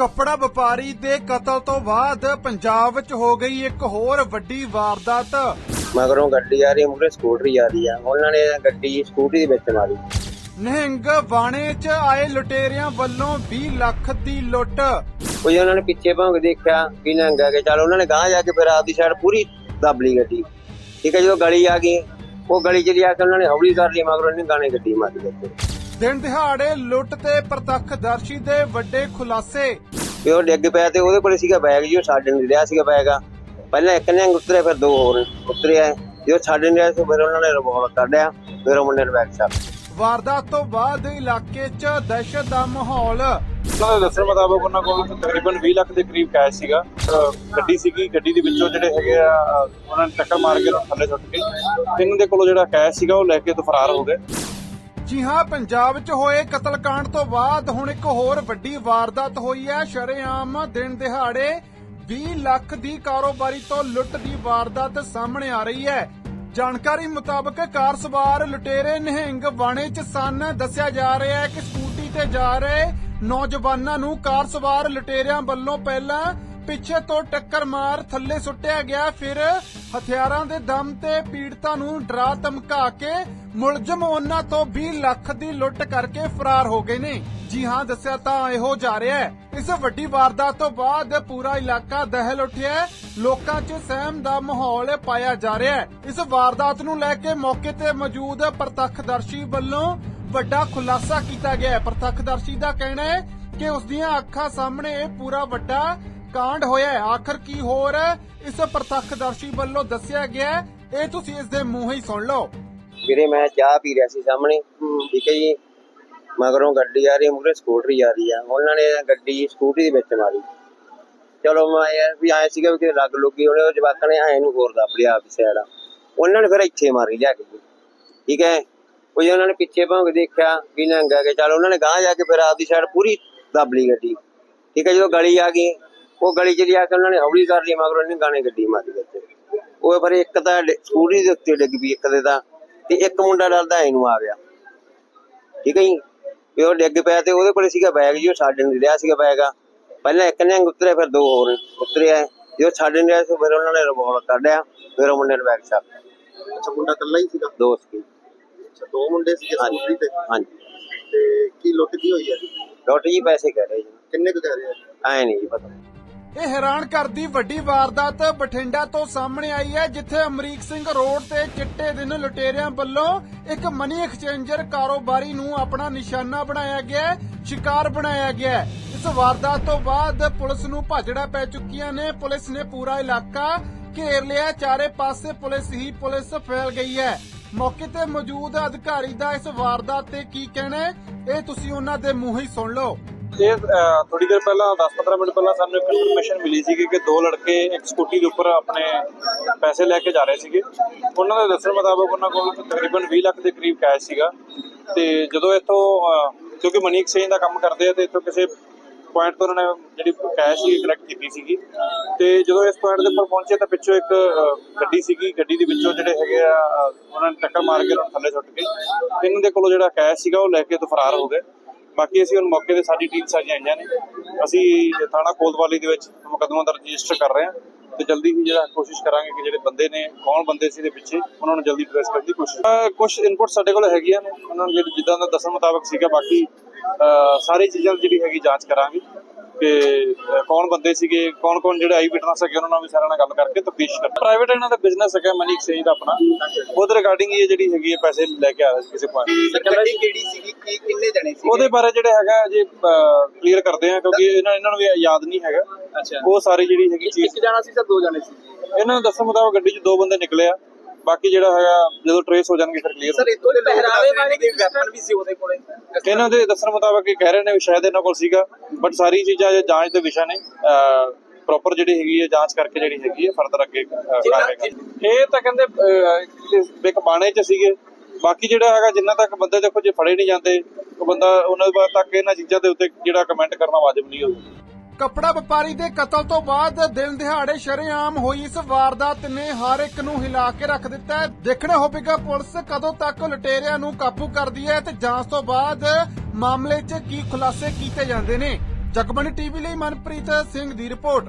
ਕੱਪੜਾ ਵਪਾਰੀ ਦੇ ਕਤਲ ਤੋਂ ਬਾਅਦ ਪੰਜਾਬ ਵਿੱਚ ਹੋ ਗਈ ਇੱਕ ਹੋਰ ਵੱਡੀ ਵਾਰਦਾਤ। ਮਗਰੋਂ ਗੱਡੀ ਆ ਰਹੀ ਮੂਰੇ ਸਕੂਟਰੀ ਆ ਰਹੀ ਆ। ਉਹਨਾਂ ਨੇ ਗੱਡੀ ਸਕੂਟਰੀ ਦੇ ਵਿੱਚ ਮਾਰੀ। ਨਿਹੰਗ ਬਾਣੇ 'ਚ ਆਏ ਲੁਟੇਰਿਆਂ ਵੱਲੋਂ 20 ਲੱਖ ਦੀ ਲੁੱਟ। ਕੋਈ ਉਹਨਾਂ ਨੇ ਪਿੱਛੇ ਭੌਂਕ ਦੇਖਿਆ ਵੀ ਨੰਗਾ ਕੇ ਚੱਲ ਉਹਨਾਂ ਨੇ ਗਾਂਹ ਜਾ ਕੇ ਫਿਰ ਆਪਦੀ ਸਾਈਡ ਪੂਰੀ ਦੱਬ ਲਈ ਗੱਡੀ। ਠੀਕ ਹੈ ਜਦੋਂ ਗਲੀ ਆ ਗਈ ਉਹ ਗਲੀ ਚ ਜਾ ਕੇ ਉਹਨਾਂ ਨੇ ਹੌਲੀ ਕਰ ਲਈ ਮਗਰੋਂ ਨੇ ਗਾਣੇ ਗੱਡੀ ਮਾਰੀ ਉੱਤੇ ਦਿਨ ਦਿਹਾੜੇ ਲੁੱਟ ਤੇ ਪ੍ਰਤੱਖਦਰਸ਼ੀ ਦੇ ਵੱਡੇ ਖੁਲਾਸੇ। ਤੇ ਉਹ ਡਿੱਗ ਪਿਆ ਤੇ ਉਹਦੇ ਕੋਲ ਸੀਗਾ ਬੈਗ ਜੀ ਉਹ ਸਾਡੇ ਨਹੀਂ ਰਿਹਾ ਸੀਗਾ ਬੈਗ ਪਹਿਲਾਂ ਇੱਕ ਨੇ ਉਤਰਿਆ ਫਿਰ ਦੋ ਹੋਰ ਉਤਰਿਆ। ਜਦੋਂ ਸਾਡੇ ਨਹੀਂ ਰਿਹਾ ਸੀ ਫਿਰ ਉਹਨਾਂ ਨੇ ਰਿਵੋਲਵਰ ਕੱਢਿਆ ਫਿਰ ਉਹ ਮੁੰਡੇ ਨੇ ਬੈਗ ਛੱਡ ਵਾਰਦਾਤ ਤੋਂ ਬਾਅਦ ਇਲਾਕੇ 'ਚ ਦਹਿਸ਼ਤ ਦਾ ਮਾਹੌਲ। ਉਹਨਾਂ ਦੇ ਦੱਸਣ ਮੁਤਾਬਕ ਉਹਨਾਂ ਕੋਲ ਤਕਰੀਬਨ 20 ਲੱਖ ਦੇ ਕਰੀਬ ਕੈਸ਼ ਸੀਗਾ। ਗੱਡੀ ਸੀਗੀ ਗੱਡੀ ਦੇ ਵਿੱਚੋਂ ਜਿਹੜੇ ਹੈਗੇ ਆ ਉਹਨਾਂ ਨੇ ਟੱਕਰ ਮਾਰ ਕੇ ਉਹਨੂੰ ਥੱਲੇ ਸੁੱਟ ਕੇ। ਤੇ ਇਹਨਾਂ ਦੇ ਕੋਲੋਂ ਜਿਹੜਾ ਕੈਸ਼ ਸੀਗਾ ਉਹ ਲੈ ਕੇ ਤੋਂ ਫਰਾਰ ਹੋ ਗਏ। ਜੀ ਹਾਂ, ਪੰਜਾਬ 'ਚ ਹੋਏ ਕਤਲकांड ਤੋਂ ਬਾਅਦ ਹੁਣ ਇੱਕ ਹੋਰ ਵੱਡੀ ਵਾਰਦਾਤ ਹੋਈ ਹੈ। ਸ਼ਰੇਆਮ ਦਿਨ ਦਿਹਾੜੇ 20 ਲੱਖ ਦੀ ਕਾਰੋਬਾਰੀ ਤੋਂ ਲੁੱਟ ਦੀ ਵਾਰਦਾਤ ਸਾਹਮਣੇ ਆ ਰਹੀ ਹੈ। ਜਾਣਕਾਰੀ ਮੁਤਾਬਕ ਕਾਰ ਸਵਾਰ ਲੁਟੇਰੇ ਨਿਹੰਗ ਵਾਣੇ 'ਚ ਸਨ। ਦੱਸਿਆ ਜਾ ਰਿਹਾ ਹੈ ਕਿ ਸਕੂਟੀ ਤੇ ਜਾ ਰਹੇ ਨੌਜਵਾਨਾਂ ਨੂੰ ਕਾਰ ਸਵਾਰ ਲੁਟੇਰਿਆਂ ਵੱਲੋਂ ਪਹਿਲਾਂ ਪਿੱਛੇ ਤੋਂ ਟੱਕਰ ਮਾਰ ਥੱਲੇ ਸੁੱਟਿਆ ਗਿਆ, ਫਿਰ ਹਥਿਆਰਾਂ ਦੇ ਦਮ ਤੇ ਪੀੜਤਾਂ ਨੂੰ ਡਰਾ ਧਮਕਾ ਕੇ ਮੁਲਜ਼ਮ ਉਹਨਾਂ ਤੋਂ 20 ਲੱਖ ਦੀ ਲੁੱਟ ਕਰਕੇ ਫਰਾਰ ਹੋ ਗਏ ਨੇ। ਜੀ ਹਾਂ, ਦੱਸਿਆ ਤਾਂ ਇਹੋ ਜਾ ਰਿਹਾ ਹੈ। ਇਸ ਵੱਡੀ ਵਾਰਦਾਤ ਤੋਂ ਬਾਅਦ ਪੂਰਾ ਇਲਾਕਾ ਦਹਿਲ ਉੱਠਿਆ ਹੈ। ਲੋਕਾਂ 'ਚ ਸਹਿਮ ਦਾ ਮਾਹੌਲ ਪਾਇਆ ਜਾ ਰਿਹਾ ਹੈ। ਇਸ ਵਾਰਦਾਤ ਨੂੰ ਲੈ ਕੇ ਮੌਕੇ ਤੇ ਮੌਜੂਦ ਪ੍ਰਤੱਖਦਰਸ਼ੀ ਵੱਲੋਂ ਵੱਡਾ ਖੁਲਾਸਾ ਕੀਤਾ ਗਿਆ ਹੈ। ਪ੍ਰਤੱਖਦਰਸ਼ੀ ਦਾ ਕਹਿਣਾ ਹੈ ਕਿ ਉਸ ਦੀਆਂ ਅੱਖਾਂ ਸਾਹਮਣੇ ਇਹ ਪੂਰਾ ਵੱਡਾ ਕਾਂਡ ਹੋਇਆ ਹੈ। ਆਖਰ ਕੀ ਹੋਰ ਇਸ ਪ੍ਰਤੱਖਦਰਸ਼ੀ ਵੱਲੋਂ ਦੱਸਿਆ ਗਿਆ ਹੈ, ਇਹ ਤੁਸੀਂ ਇਸ ਦੇ ਮੂੰਹ ਹੀ ਸੁਣ ਲਓ। ਵੀਰੇ ਮੈਂ ਚਾਹ ਪੀ ਰਿਹਾ ਸੀ ਸਾਹਮਣੇ। ਠੀਕ ਹੈ ਜੀ। ਮਗਰੋਂ ਗੱਡੀ ਆ ਰਹੀ ਮੂਰੇ ਸਕੂਟਰੀ ਆ ਰਹੀ ਆ। ਉਹਨਾਂ ਨੇ ਗੱਡੀ ਸਕੂਟਰੀ ਦੇ ਵਿੱਚ ਮਾਰੀ। ਚਲੋ ਮੈਂ ਇਹ ਵੀ ਆਇਆ ਸੀਗਾ ਵੀ ਕਿ ਲੱਗ ਲੁੱਗੀ। ਉਹਨੇ ਉਹ ਜਵਾਕਾਂ ਨੇ ਐ ਨੂੰ ਹੋਰ ਦੱਬ ਲਿਆ ਆਪੀ ਸਾਈਡ ਉਹਨਾਂ ਨੇ ਫਿਰ ਇੱਥੇ ਮਾਰੀ ਲਿਆ ਕੇ। ਠੀਕ ਹੈ। ਉਹ ਉਹਨਾਂ ਨੇ ਪਿੱਛੇ ਭੌਂਕ ਦੇਖਿਆ ਵੀ ਨੰਗਾ ਕੇ ਚੱਲ ਉਹਨਾਂ ਨੇ ਗਾਂਹ ਜਾ ਕੇ ਫਿਰ ਆਪਦੀ ਸਾਈਡ ਪੂਰੀ ਦੱਬ ਲਈ ਗੱਡੀ। ਠੀਕ ਹੈ ਜਦੋਂ ਗਲੀ ਆ ਗਈ। ਉਹ ਗਲੀ ਚ ਜਾ ਕੇ ਉਹਨਾਂ ਨੇ ਹੌਲੀ ਕਰ ਲਈ ਮਗਰੋਂ ਨੇ ਗਾਣੇ ਗੱਡੀ ਮਾਰੀ ਵਿੱਚ ਉਹ ਫਿਰ ਇੱਕ ਤਾਂ ਸਕੂਟਰੀ ਦੇ ਉੱਤੇ ਡਿੱਗ ਪਈ ਇੱਕ ਦੇ ਤਾਂ ਤੇ ਇੱਕ ਮੁੰਡਾ ਡਰਦਾ ਇਹਨੂੰ ਆ ਗਿਆ। ਠੀਕ ਹੈ ਜੀ? ਵੀ ਉਹ ਡਿੱਗ ਪਿਆ ਤੇ ਉਹਦੇ ਕੋਲ ਸੀਗਾ ਬੈਗ ਜੀ ਉਹ ਸਾਡੇ ਨਹੀਂ ਰਿਹਾ ਸੀਗਾ ਬੈਗ ਪਹਿਲਾਂ ਇੱਕ ਨੇ ਉਤਰਿਆ ਫਿਰ ਦੋ ਹੋਰ ਉਤਰਿਆ ਜਦੋਂ ਸਾਡੇ ਨਹੀਂ ਰਿਹਾ ਸੀ ਫਿਰ ਉਹਨਾਂ ਨੇ ਰਿਵੋਲਵਰ ਕੱਢਿਆ ਫਿਰ ਉਹ ਮੁੰਡੇ ਨੇ ਬੈਗ ਛੱਡ ਅੱਛਾ ਮੁੰਡਾ ਇਕੱਲਾ ਹੀ ਸੀਗਾ? ਦੋ ਸੀ। ਅੱਛਾ ਦੋ ਮੁੰਡੇ ਸੀਗੇ ਸਕੂਟਰੀ ਤੇ? ਹਾਂਜੀ। ਤੇ ਕੀ ਲੁੱਟ ਕੀ ਹੋਈ ਹੈ? ਡਾਕਟਰ ਜੀ ਪੈਸੇ ਕਹਿ ਰਹੇ ਜੀ। ਕਿੰਨੇ ਕੁ ਕਹਿ ਰਹੇ ਆ? ਐ ਨਹੀਂ ਜੀ ਪਤਾ। ਇਹ ਹੈਰਾਨ ਕਰਦੀ ਵੱਡੀ ਵਾਰਦਾਤ ਬਠਿੰਡਾ ਤੋਂ ਸਾਹਮਣੇ ਆਈ ਹੈ, ਜਿੱਥੇ ਅਮਰੀਕ ਸਿੰਘ ਰੋਡ ਤੇ ਚਿੱਟੇ ਦਿਨ ਲੁਟੇਰਿਆਂ ਵੱਲੋਂ ਇੱਕ ਮਨੀ ਐਕਸਚੇਂਜਰ ਕਾਰੋਬਾਰੀ ਨੂੰ ਆਪਣਾ ਨਿਸ਼ਾਨਾ ਬਣਾਇਆ ਗਿਆ ਸ਼ਿਕਾਰ ਬਣਾਇਆ ਗਿਆ ਇਸ ਵਾਰਦਾਤ ਤੋਂ ਬਾਅਦ ਪੁਲਿਸ ਨੂੰ ਭਾਜੜਾ ਪੈ ਚੁੱਕੀਆਂ ਨੇ। ਪੁਲਿਸ ਨੇ ਪੂਰਾ ਇਲਾਕਾ ਘੇਰ ਲਿਆ ਚਾਰੇ ਪਾਸੇ ਪੁਲਿਸ ਹੀ ਪੁਲਿਸ ਫੈਲ ਗਈ ਹੈ। ਮੌਕੇ ਤੇ ਮੌਜੂਦ ਅਧਿਕਾਰੀ ਦਾ ਇਸ ਵਾਰਦਾਤ ਤੇ ਕੀ ਕਹਿਣਾ ਹੈ, ਇਹ ਤੁਸੀਂ ਉਹਨਾਂ ਦੇ ਮੂੰਹ ਹੀ ਸੁਣ ਲਓ। ਇਹ ਥੋੜੀ ਦੇਰ ਪਹਿਲਾਂ 10-15 ਮਿੰਟ ਪਹਿਲਾਂ ਸਾਨੂੰ ਇੱਕ ਇਨਫੋਰਮੇਸ਼ਨ ਮਿਲੀ ਸੀ ਕਿ ਦੋ ਲੜਕੇ ਇੱਕ ਸਕੂਟੀ ਦੇ ਉੱਪਰ ਆਪਣੇ ਪੈਸੇ ਲੈ ਕੇ ਜਾ ਰਹੇ ਸੀਗੇ। ਉਹਨਾਂ ਦੇ ਦੱਸਣ ਮੁਤਾਬਕ ਉਹਨਾਂ ਕੋਲ ਤਕਰੀਬਨ 20 ਲੱਖ ਦੇ ਕਰੀਬ ਕੈਸ਼ ਸੀਗਾ। ਤੇ ਜਦੋਂ ਇੱਥੋਂ ਕਿਉਂਕਿ ਮਨੀ ਐਕਸਚੇਂਜ ਦਾ ਕੰਮ ਕਰਦੇ ਆ, ਤੇ ਇੱਥੋਂ ਕਿਸੇ ਪੁਆਇੰਟ ਤੋਂ ਉਹਨਾਂ ਨੇ ਜਿਹੜੀ ਕੈਸ਼ ਸੀ ਕਲੈਕਟ ਕੀਤੀ ਸੀਗੀ। ਤੇ ਜਦੋਂ ਇਸ ਪੁਆਇੰਟ ਦੇ ਉੱਪਰ ਪਹੁੰਚੇ, ਤਾਂ ਪਿੱਛੋਂ ਇੱਕ ਗੱਡੀ ਸੀਗੀ। ਗੱਡੀ ਦੇ ਵਿੱਚੋਂ ਜਿਹੜੇ ਹੈਗੇ ਆ ਉਹਨਾਂ ਨੇ ਟੱਕਰ ਮਾਰ ਕੇ ਉਹਨਾਂ ਨੂੰ ਥੱਲੇ ਸੁੱਟ ਕੇ ਇਹਨਾਂ ਦੇ ਕੋਲੋਂ ਜਿਹੜਾ ਕੈਸ਼ ਸੀਗਾ, ਉਹ ਲੈ ਕੇ ਤੋਂ ਫਰਾਰ ਹੋ ਗਏ। ਬਾਕੀ ਅਸੀਂ ਹੁਣ ਮੌਕੇ ਤੇ ਸਾਡੀ ਟੀਮ ਸਾਰੀਆਂ ਆਈਆਂ ਨੇ। ਅਸੀਂ ਥਾਣਾ ਕੋਤਵਾਲੀ ਦੇ ਵਿੱਚ ਮੁਕੱਦਮਾ ਦਰਜ ਰਜਿਸਟਰ ਕਰ ਰਹੇ ਹਾਂ ਤੇ ਜਲਦੀ ਹੀ ਜਿਹੜਾ ਕੋਸ਼ਿਸ਼ ਕਰਾਂਗੇ ਕਿ ਜਿਹੜੇ ਬੰਦੇ ਨੇ, ਕੌਣ ਬੰਦੇ ਸੀ ਦੇ ਪਿੱਛੇ, ਉਹਨਾਂ ਨੂੰ ਜਲਦੀ ਟ੍ਰੇਸ ਕਰਨ ਦੀ ਕੋਸ਼ਿਸ਼। ਕੁਝ ਇਨਪੁਟ ਸਾਡੇ ਕੋਲ ਹੈਗੀਆਂ ਨੇ, ਉਹਨਾਂ ਨੂੰ ਜਿਹੜੀ ਜਿੱਦਾਂ ਦਾ ਦੱਸਣ ਮੁਤਾਬਕ ਸੀਗਾ, ਬਾਕੀ ਸਾਰੀ ਚੀਜ਼ਾਂ ਦੀ ਜਿਹੜੀ ਹੈਗੀ ਜਾਂਚ ਕਰਾਂਗੇ। ਕਿ ਅਹ, ਕੌਣ ਬੰਦੇ ਸੀਗੇ ਕੌਣ ਕੌਣ ਜਿਹੜੇ ਆਈ ਵਿਟਨੈਸ ਹੈਗੇ ਉਹਨਾਂ ਨਾਲ ਵੀ ਸਾਰਿਆਂ ਨਾਲ ਗੱਲ ਕਰਕੇ ਤਫਤੀਸ਼ ਕਰ ਪ੍ਰਾਈਵੇਟ ਇਹਨਾਂ ਦਾ ਬਿਜ਼ਨਸ ਹੈਗਾ ਮਨੀ ਐਕਸਚੇਂਜ ਦਾ ਆਪਣਾ। ਉਹਦੇ ਰਿਗਾਰਡਿੰਗ ਇਹ ਜਿਹੜੀ ਹੈਗੀ ਹੈ ਪੈਸੇ ਲੈ ਕੇ ਆ ਰਹੇ ਸੀ ਕਿਸੇ ਪੁਆਇੰਟ ਗੱਡੀ ਕਿਹੜੀ ਸੀਗੀ? ਕੀ ਕਿੰਨੇ ਜਣੇ ਸੀ ਉਹਦੇ ਬਾਰੇ ਜਿਹੜੇ ਹੈਗਾ ਜੇ ਕਲੀਅਰ ਕਰਦੇ ਆ ਕਿਉਂਕਿ ਇਹਨਾਂ ਇਹਨਾਂ ਨੂੰ ਵੀ ਯਾਦ ਨਹੀਂ ਹੈਗਾ। ਅੱਛਾ। ਉਹ ਸਾਰੀ ਜਿਹੜੀ ਹੈਗੀ ਚੀਜ਼ ਇੱਕ ਜਣਾ ਸੀ ਸਰ ਦੋ ਜਣੇ ਸੀ। ਇਹਨਾਂ ਨੂੰ ਦੱਸਣ ਮੁਤਾਬਕ ਗੱਡੀ 'ਚ ਦੋ ਬੰਦੇ ਨਿਕਲੇ ਆ। ਬਾਕੀ ਜਿਹੜਾ ਹੈਗਾ ਜਦੋਂ ਟਰੇਸ ਹੋ ਜਾਣਗੇ ਫਿਰ ਕਲੀਅਰ ਸਰ ਇਤੋਂ ਦੇ ਪਹਿਰਾਵੇ ਵਾਲੇ ਦੇ ਵੈਪਨ ਵੀ ਸੀ ਉਹਦੇ ਕੋਲੇ? ਇਹਨਾਂ ਦੇ ਦੱਸਣ ਮੁਤਾਬਕ ਇਹ ਕਹਿ ਰਹੇ ਨੇ ਵੀ ਸ਼ਾਇਦ ਇਹਨਾਂ ਕੋਲ ਸੀਗਾ ਬਟ ਸਾਰੀ ਚੀਜ਼ਾਂ ਜੇ ਜਾਂਚ ਦੇ ਵਿਸ਼ਾ ਨੇ ਪ੍ਰੋਪਰ ਜਿਹੜੀ ਹੈਗੀ ਹੈ ਜਾਂਚ ਕਰਕੇ ਜਿਹੜੀ ਹੈਗੀ ਹੈ ਫਰਦਰ ਅੱਗੇ ਕਰਾਂਗੇ। ਇਹ ਤਾਂ ਕਹਿੰਦੇ ਇੱਕ ਬਾਣੇ 'ਚ ਸੀਗੇ। ਬਾਕੀ ਜਿਹੜਾ ਹੈਗਾ ਜਿੰਨਾ ਤੱਕ ਬੰਦੇ ਦੇਖੋ ਜੇ ਫੜੇ ਨਹੀਂ ਜਾਂਦੇ ਉਹ ਬੰਦਾ ਉਹਨਾਂ ਦੇ ਬਾਅਦ ਤੱਕ ਇਹਨਾਂ ਚੀਜ਼ਾਂ ਦੇ ਉੱਤੇ ਜਿਹੜਾ ਕਮੈਂਟ ਕਰਨਾ ਵਾਜਬ ਨਹੀਂ ਹੋਊਗਾ ਕੱਪੜਾ ਵਪਾਰੀ ਦੇ ਕਤਲ ਤੋਂ ਬਾਅਦ ਦਿਨ ਦਿਹਾੜੇ ਸ਼ਰੇਆਮ ਹੋਈ ਇਸ ਵਾਰਦਾਤ ਨੇ ਹਰ ਇੱਕ ਨੂੰ ਹਿਲਾ ਕੇ ਰੱਖ ਦਿੱਤਾ ਹੈ। ਦੇਖਣਾ ਹੋਵੇਗਾ ਪੁਲਿਸ ਕਦੋਂ ਤੱਕ ਲੁਟੇਰਿਆਂ ਨੂੰ ਕਾਬੂ ਕਰਦੀ ਹੈ ਤੇ ਜਾਂਚ ਤੋਂ ਬਾਅਦ ਮਾਮਲੇ 'ਚ ਕੀ ਖੁਲਾਸੇ ਕੀਤੇ ਜਾਂਦੇ ਨੇ। ਜਗਬਾਣੀ ਟੀਵੀ ਲਈ ਮਨਪ੍ਰੀਤ ਸਿੰਘ ਦੀ ਰਿਪੋਰਟ।